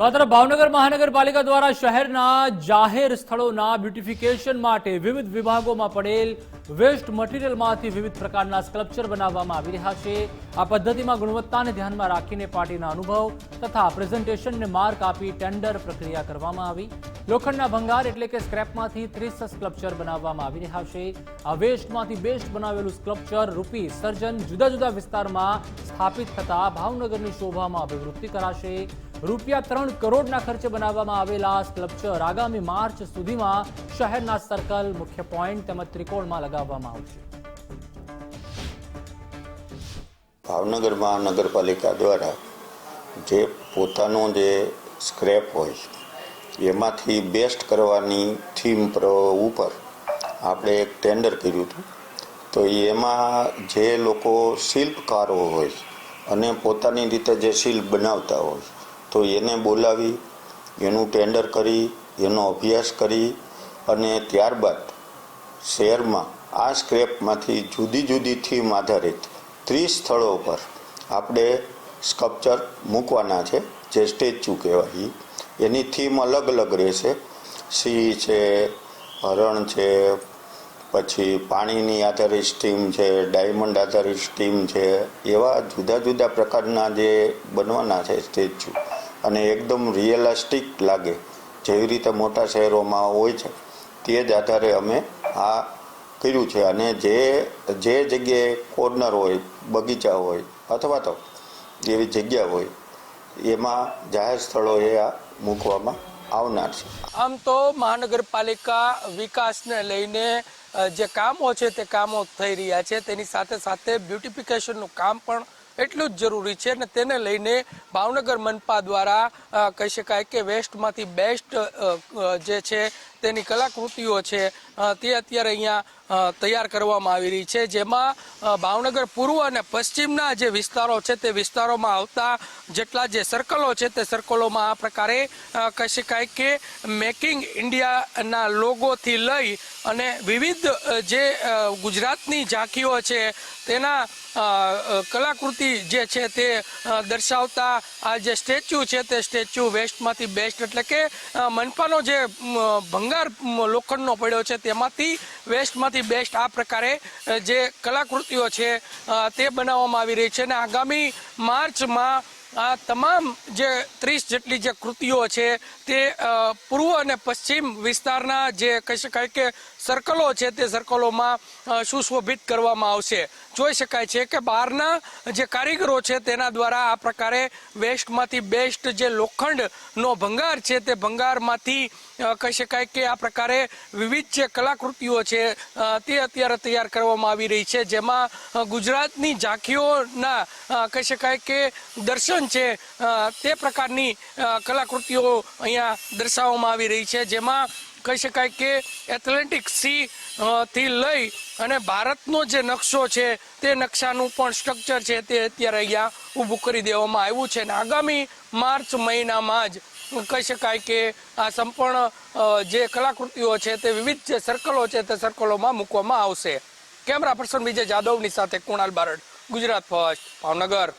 તો આ તરફ ભાવનગર મહાનગરપાલિકા દ્વારા શહેરના જાહેર સ્થળોના બ્યુટિફિકેશન માટે વિવિધ વિભાગોમાં પડેલ વેસ્ટ મટીરિયલમાંથી વિવિધ પ્રકારના સ્કલ્પચર બનાવવામાં આવી રહ્યા છે. આ પદ્ધતિમાં ગુણવત્તાને ધ્યાનમાં રાખીને પાર્ટીના અનુભવ તથા પ્રેઝન્ટેશનને માર્ક આપી ટેન્ડર પ્રક્રિયા કરવામાં આવી. લોખંડના ભંગાર એટલે કે સ્ક્રેપમાંથી ત્રીસ સ્કલ્પચર બનાવવામાં આવી રહ્યા છે. આ વેસ્ટમાંથી બેસ્ટ બનાવેલું સ્કલ્પચર રૂપી સર્જન જુદા જુદા વિસ્તારમાં સ્થાપિત થતા ભાવનગરની શોભામાં અભિવૃદ્ધિ કરાશે. રૂપિયા ત્રણ કરોડના ખર્ચે બનાવવામાં આવેલા સ્કલ્પચર આગામી માર્ચ સુધીમાં શહેરના સર્કલ મુખ્ય પોઈન્ટ તેમજ ત્રિકોણમાં લગાવવામાં આવશે. ભાવનગર મહાનગરપાલિકા દ્વારા જે પોતાનો જે સ્ક્રેપ હોય એમાંથી બેસ્ટ કરવાની થીમ પર ઉપર આપણે એક ટેન્ડર કર્યું હતું તો એમાં જે લોકો શિલ્પકારો હોય અને પોતાની રીતે જે શિલ્પ બનાવતા હોય, તો એને બોલાવી, એનું ટેન્ડર કરી, એનો અભ્યાસ કરી અને ત્યારબાદ શહેરમાં આ સ્ક્રેપમાંથી જુદી જુદી થીમ આધારિત ત્રીસ સ્થળો પર આપણે સ્કલ્પચર મૂકવાના છે, જે સ્ટેચ્યુ કહેવાય. એની થીમ અલગ અલગ રહેશે. સિંહ છે, હરણ છે, પછી પાણીની આધારિત સ્ટીમ છે ડાયમંડ આધારિત સ્ટીમ છે, એવા જુદા જુદા પ્રકારના જે બનવાના છે સ્ટેચ્યુ અને એકદમ રિયલિસ્ટિક લાગે. જેવી રીતે મોટા શહેરોમાં હોય છે, તે જ આધારે અમે આ કર્યું છે. અને જે જે જગ્યાએ કોર્નર હોય, બગીચા હોય, અથવા તો એવી જગ્યા હોય એમાં જાહેર સ્થળોએ આ મૂકવામાં આવનાર છે. આમ તો મહાનગરપાલિકા વિકાસને લઈને જે કામો છે તે કામો થઈ રહ્યા છે. તેની સાથે સાથે બ્યુટિફિકેશનનું કામ પણ એટલું જ જરૂરી છે અને તેને લઈને ભાવનગર મનપા દ્વારા કહી શકાય કે વેસ્ટમાંથી બેસ્ટ જે છે તેની કલાકૃતિઓ છે તે અત્યારે અહીંયા તૈયાર કરવામાં આવી રહી છે. જેમાં ભાવનગર પૂર્વ અને પશ્ચિમના જે વિસ્તારો છે તે વિસ્તારોમાં આવતા જેટલા જે સર્કલો છે તે સર્કલોમાં આ પ્રકારે કહી શકાય કે મેકિંગ ઇન્ડિયાના લોગોથી લઈ અને વિવિધ જે ગુજરાતની ઝાંખીઓ છે તેના કલાકૃતિ જે છે તે દર્શાવતા આ જે સ્ટેચ્યુ છે તે સ્ટેચ્યુ વેસ્ટમાંથી બેસ્ટ એટલે કે મનપાનો જે મ, ભંગાર લોખંડનો પડ્યો છે. તેમાંથી વેસ્ટમાંથી બેસ્ટ આ પ્રકારે જે કલાકૃતિઓ છે તે બનાવવામાં આવી રહી છે. અને આગામી માર્ચમાં આ તમામ જે ત્રીસ જેટલી જે કૃતિઓ છે તે પૂર્વ અને પશ્ચિમ વિસ્તારના જે કહી શકાય કે સર્કલો છે તે સર્કલોમાં સુશોભિત કરવામાં આવશે. જોઈ શકાય છે કે બહારના જે કારીગરો છે તેના દ્વારા આ પ્રકારે વેસ્ટમાંથી બેસ્ટ જે લોખંડનો ભંગાર છે તે ભંગારમાંથી કહી શકાય કે આ પ્રકારે વિવિધ જે કલાકૃતિઓ છે તે અત્યારે તૈયાર કરવામાં આવી રહી છે. જેમાં ગુજરાતની ઝાંખીઓના કહી શકાય કે દર્શન છે તે પ્રકારની કલાકૃતિઓ અહીંયા દર્શાવવામાં આવી રહી છે, જેમાં કહી શકાય કે એથ્લેન્ટિક સી થી લઈ અને ભારતનો જે નકશો છે, તે નકશાનું પણ સ્ટ્રક્ચર છે, તે અત્યારે અહીંયા ઊભું કરી દેવામાં આવ્યું છે. અને આગામી માર્ચ મહિનામાં જ કહી શકાય કે આ સંપૂર્ણ જે કલાકૃતિઓ છે, તે વિવિધ જે સર્કલો છે, તે સર્કલોમાં મૂકવામાં આવશે. કેમેરા પર્સન વિજય જાદવની સાથે કુણાલ બારડ, ગુજરાત ફર્સ્ટ, ભાવનગર.